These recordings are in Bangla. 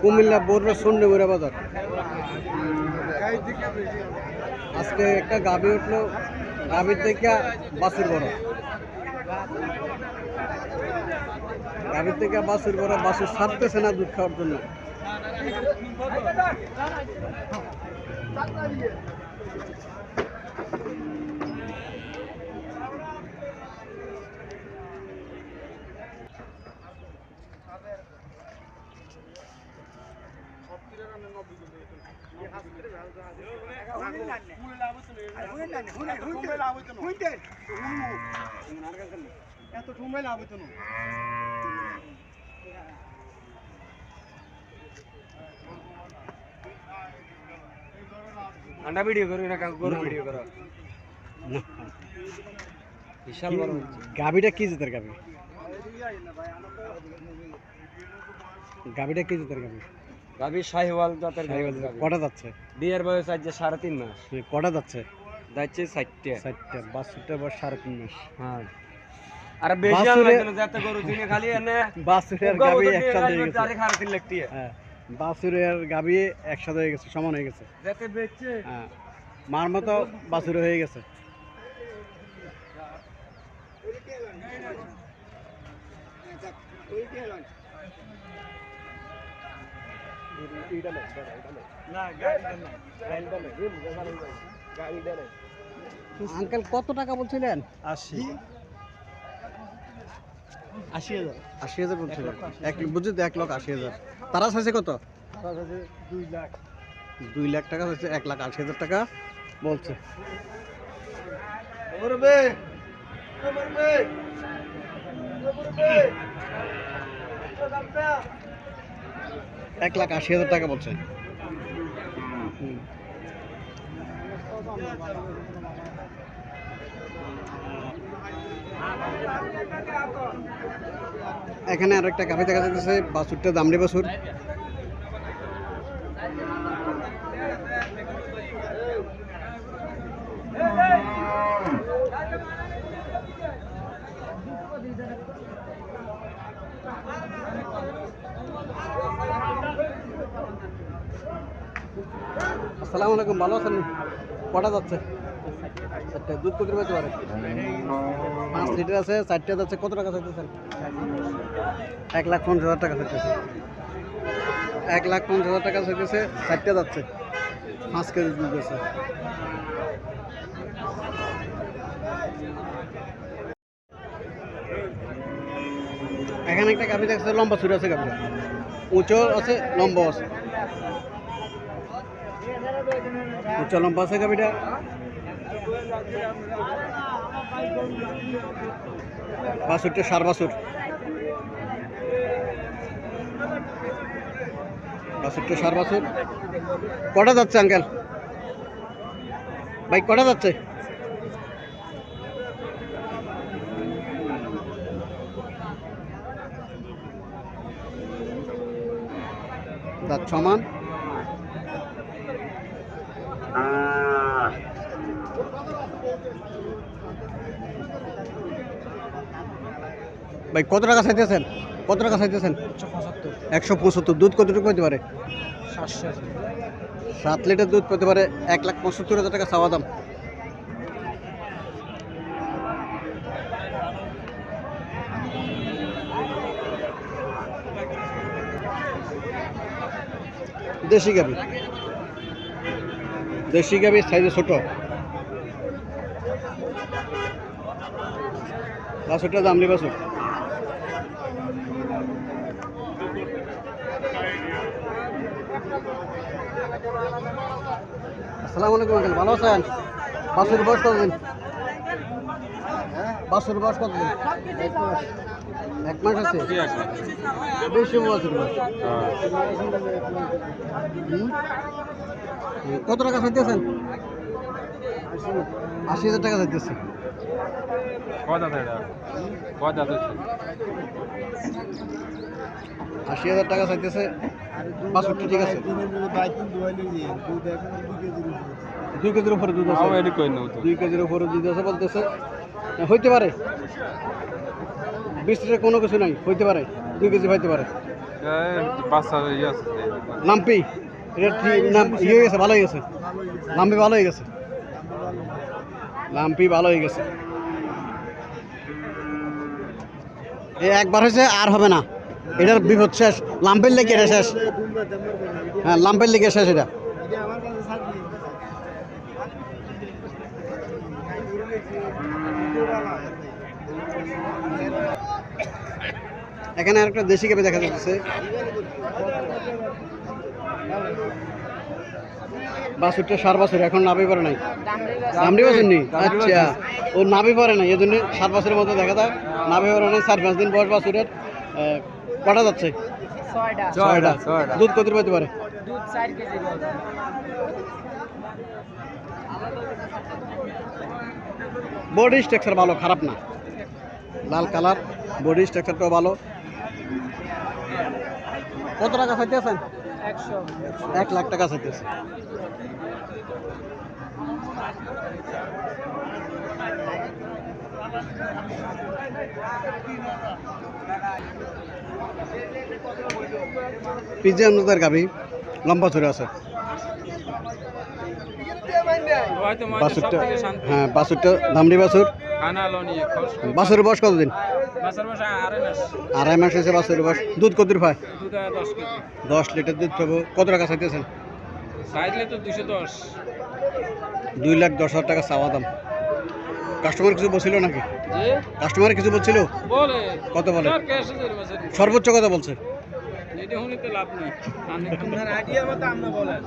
কুমিল্লা বড় সন্ধ্যেগুড়া বাজার। আজকে একটা গাভি উঠল গাভির থেকে বাসুর বড়। গাভির থেকে বাসুর বড়, বাসুর ছাড়তেছে না দুধ খাওয়ার জন্য। এত সময় লাভ হইতো না আন্ডা ভিডিও করো না গরু ভিডিও করো। বিশাল বড় গাভিটা কি জাতের গাভি? গাভিটা কি জাতের গাভি? গাভী শাহিওয়াল জাতের কটা যাচ্ছে? বিয়ের বয়স আজ সাড়ে তিন মাস। কটা যাচ্ছে? যাচ্ছে ষাটটা। বয়স সাড়ে তিন মাস। হ্যাঁ। আর বেশি আনলে যাতে গরু দিনে খালি এনে বাসুরের একসাথে হয়ে গেছে। লাখ টিয়া। হ্যাঁ বাসুরের একসাথে হয়ে গেছে সমান হয়ে গেছে। যাতে বেচছে হ্যাঁ মার মতো বাছুর হয়ে গেছে। আঙ্কেল কত টাকা বলছিলেন আশি আশি হাজার আশি হাজার বলছিলেন এক বুঝলি তো এক লক্ষ আশি হাজার তারা চাইছে কত দুই লাখ দুই লাখ টাকা চাইছে এক লাখ আশি হাজার টাকা বলছে করবে এক লাখ আশি হাজার টাকা বলছে। এখানে আর একটা গাভি দেখা যাচ্ছে বাছুরটা দামড়ি বাছুর। আসসালামু আলাইকুম, ভালো আছেন? কটা যাচ্ছে? চারটে, দুধ কত পেতে পারে? পাঁচ লিটার আছে, চারটে যাচ্ছে, কত টাকা চাইতেছেন? এক লাখ পঞ্চাশ হাজার টাকা চাইতেছে। এক লাখ পঞ্চাশ হাজার টাকা চাইতেছে, চারটে যাচ্ছে। পাঁচ কেজি দুধ আছে। এখানে একটা গাভি দেখছে, লম্বা ছুরি আছে গাভি উঁচু আছে, লম্বা আছে। উচ্চ লম্বা আছে গাভিটা বাছুরটা সার বাছুর বাছুরটা সার বাছুর কটা যাচ্ছে, আঙ্কেল? ভাই, কটা যাচ্ছে? দাঁত সমান? ভাই, কত টাকা চাইতেছেন? কত টাকা চাইতেছেন? একশো পঁচাত্তর। দুধ কতটুকু পেতে পারে? সাতশো সাত লিটার দুধ পেতে পারে এক লাখ পঁচাত্তর হাজার টাকা চাওয়া দাম। দেশি গাবি দেশি গাবি সাইজে ছোট। বাছুরটা দামলি বাছুর আসসালামু আলাইকুম আঙ্কেল ভালো আছেন? বাসুর বয়স কতদিন? বাসুর বয়স কতদিন? এক মাস আছে? বাসুর হুম? হুম, কত টাকা চাইতেছেন? আশি হাজার টাকা চাইতেছে। কত কত আশি হাজার টাকা চাইতেছে। বাষট্টি ঠিক আছে। দুই কেজির উপরে দুধ আছে। দুই কেজির উপরে দুধ আছে বলতেছে। হইতে পারে। বিশ লিটার কোনো কিছু নাই হইতে পারে। দুই কেজি হইতে পারে। লাম্পি এটা নাম ইয়ে হয়ে গেছে ভালো হয়ে গেছে। লাম্পি ভালো হয়ে গেছে। লাম্পি ভালো হয়ে গেছে। একবার হয়েছে, আর হবে না। এটার বিপদ শেষ। লাম্পের লেগে এটা শেষ। হ্যাঁ লাম্পের লেগে শেষ এটা। এখানে আরেকটা দেশি কেবে দেখা যাচ্ছে। বাছুরটা সার বাছুর এখন নাবি পারে নাই। নামড়ি বাছুর নেই আচ্ছা ও নাবি পারে নাই এই জন্য সাত বছরের মতো দেখা যায়। নাবি পারে নাই চার পাঁচ দিন বয়স বাছুরের কটা যাচ্ছে? ছয়টা। দুধ কত পাইতে পারে? দুধ চার কেজি বডি স্ট্রাকচার ভালো খারাপ না? লাল কালার বডি স্ট্রাকচারটাও ভালো। কত টাকা চাইতেছেন একশো এক লাখ টাকা চাইতেছে। পিজে অনুদার গাবি লম্বা ছড়ে আছে। হ্যাঁ বাছুরটা ধামড়ি বাছুর বয়স কতদিন? আড়াই মাস। হয়েছে বাছুরের বয়স। দুধ কত ভাই দশ লিটার দুধ পাবো কত টাকা চাইতেছেন? দুই লাখ দশ হাজার টাকা চাওয়া দাম। কাস্টমার কিছু বলছিল নাকি? কাস্টমার কিছু বলছিল? কত বলে? বছর। সর্বোচ্চ কথা বলছে? এটা হলে তো লাভ নেই। আপনার আইডিয়া মতো আমরা বলেন।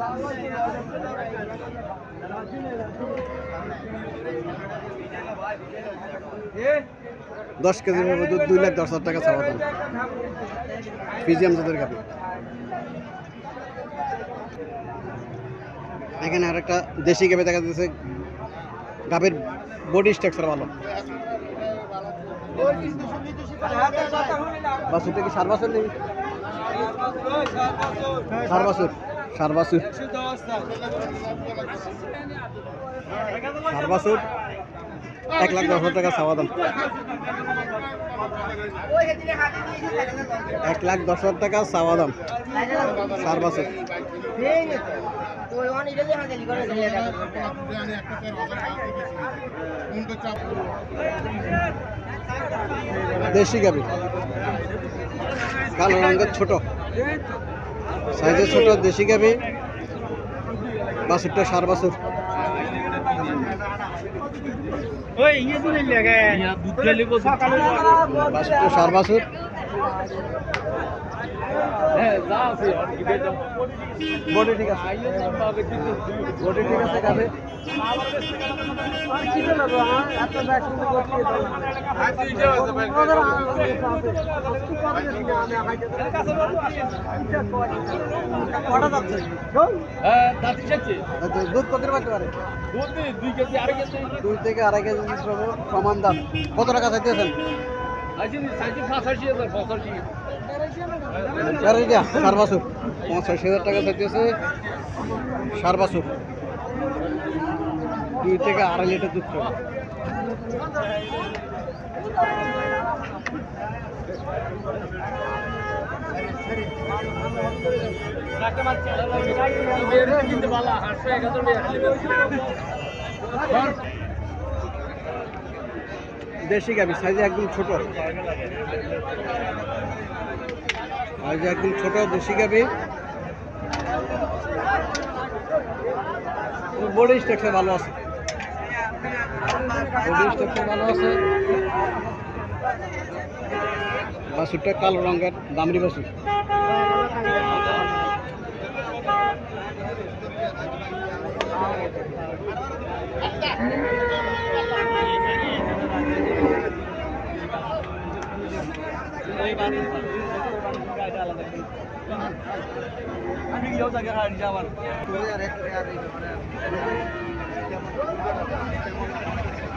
দশ কেজি পাবো দুধ দুই লাখ দশ হাজার টাকা চাওয়া দাম পিজিএম গাবি এখানে আর একটা দেশি গাবি দেখা যাচ্ছে। গাবির বডি স্ট্রাকচার ভালো। বাছুরটা কি সার বাছুর নেই সার বাছুর সার বাছুর সার বাছুর এক লাখ দশ টাকা চাওয়া দাম। এক লাখ দশ হাজার টাকা চাওয়া দাম। চার বছর দেশি গাবি কালো রঙের ছোট। সাইজের ছোট দেশি গাভি। বাছুরটা সার বাছুর। ওই ইয়ে দিলে লাগে। দুধ খেলে সকালে বাছুরটা সার বাছুর। হ্যাঁ যা আছে। বডি ঠিক আছে বডি ঠিক আছে গাবে কটা যাচ্ছে দাঁতি চাচ্ছে দুধ কত পারে দুই থেকে আড়াই কেজি সমান দাম। কত টাকা চাইতেছেন? আইছি সাইজি পঁচাশি হাজার সার বাছুর পঞ্চাশ হাজার টাকা চাইতেছে সার বাছুর দুই থেকে আড়াই লিটার দুধ কিনতে দেশি গাবি সাইজে একদম ছোট। সাইজে একদম ছোট দেশি গাবি বডি স্ট্রাকচার ভালো আছে। বডি স্ট্রাকচার ভালো আছে। বাসুরটা কালো রঙের দামড়ি বাছুর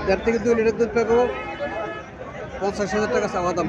দেড় থেকে দুই লিটার দুধ পাবো। পঞ্চাশ হাজার টাকা চাওয়া দাম।